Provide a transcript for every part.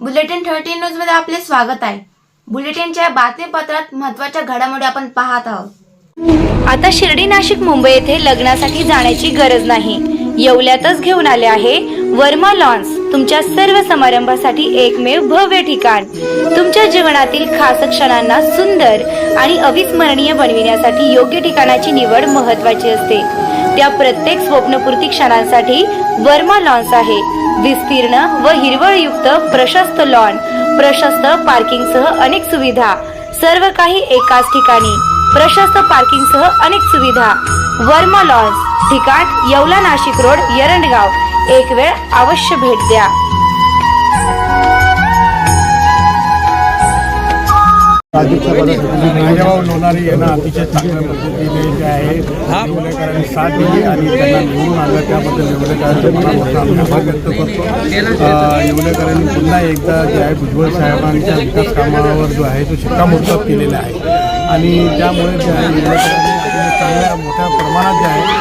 Bulletin thirty न्यूजमध्ये आपले स्वागत आहे. बुलेटिनच्या बातमीपत्रात महत्त्वाच्या घडामोडी आपण पाहत आहोत. आता शिर्डी नाशिक मुंबई येथे लग्नासाठी जाण्याची गरज नाही. येवल्यातच घेऊन आले आहे वर्मा लॉन्स तुमच्या सर्व समारंभासाठी एकमेव भव्य ठिकाण. तुमच्या जीवनातील खास क्षणांना सुंदर आणि अविस्मरणीय बनविण्यासाठी योग्य ठिकाणाची निवड महत्वाची असते. त्या प्रत्येक स्वप्नपूर्ती क्षणांसाठी वर्मा लॉन्स आहे. विस्तीर्ण व हिरवळयुक्त प्रशस्त लॉन प्रशस्त पार्किंगसह अनेक सुविधा सर्व काही एकाच ठिकाणी. प्रशस्त पार्किंग सह अनेक सुविधा. वर्मा लॉन्स ठिकाण येवला नाशिक रोड येरंडगाव. एक वेळ अवश्य भेट द्या. राजाभाऊ लोणारी यांना अतिशय चांगल्या पद्धतीने जे आहे. निवडेकरांनी साथ दिली आणि त्यांना निवडून आणलं. त्याबद्दल आभार व्यक्त करतो. अ, निवडेकरांनी पुन्हा एकदा जे आहे भुजबळ साहेबांच्या विकास कामावर जो आहे तो शिक्कामोर्तब केलेला आहे. आणि त्यामुळे जे आहे निवडेकरांनी अतिशय चांगल्या मोठ्या प्रमाणात जे आहे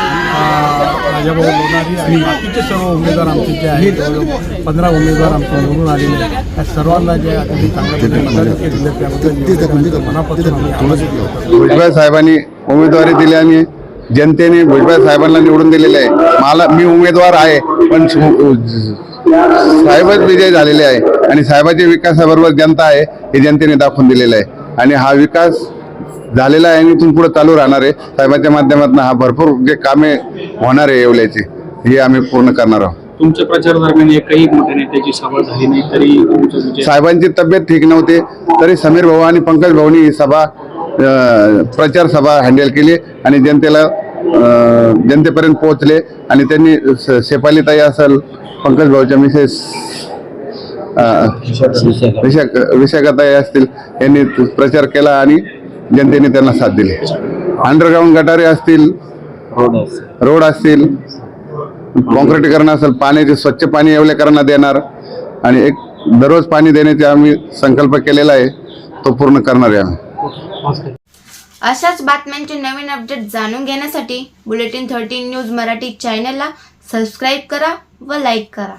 राजाभाऊ लोणारी आणि बाकीचे सर्व उमेदवार आमचे जे आहेत जवळजवळ पंधरा उमेदवार आमचे निवडून आलेले आहेत त्या सर्वांना जे अतिशय चांगल्या त्याबद्दल मनापासून आम्ही करतो. भुजबळ साहेबांनी उमेदवारी दिली आणि जनतेने भुजबळ साहेबांना निवडून दिलेले आहे. मला मी उमेदवार आहे पण साहेबच विजय झालेले आहे. आणि साहेबाच्या विकासाबरोबर जनता आहे हे जनतेने दाखवून दिलेलं आहे. आणि हा विकास झालेला आहे आणि इथून पुढे चालू राहणार आहे. साहेबाच्या माध्यमातून हा भरपूर जे कामे होणार आहे येवल्याची हे आम्ही पूर्ण करणार आहोत. तुमच्या प्रचार दरम्यान एकही मोठ्या नेत्याची सभा झाली नाही तरी विजय साहेबांची तब्येत ठीक नव्हती तरी समीर भाऊ आणि पंकज भाऊनी ही सभा प्रचार सभा हँडल केली आणि जनतेला जनतेपर्यंत पोहोचले आणि त्यांनी शेफालीताई असेल पंकज भाऊच्या मिसेस विशाखाताई असतील यांनी प्रचार केला आणि जनतेने त्यांना साथ दिली. अंडरग्राऊंड गटारे असतील रोड असतील कॉन्क्रिटीकरण असेल पाण्याचे स्वच्छ पाणी एवलेकरांना देणार आणि एक दररोज पाणी देण्याचे आम्ही संकल्प केलेला आहे तो पूर्ण करणार आहे आम्ही. अशाच बातम्यांचे नवीन अपडेट जाणून घेण्यासाठी बुलेटिन थर्टीन न्यूज मराठी चॅनलला सबस्क्राईब करा व लाईक करा.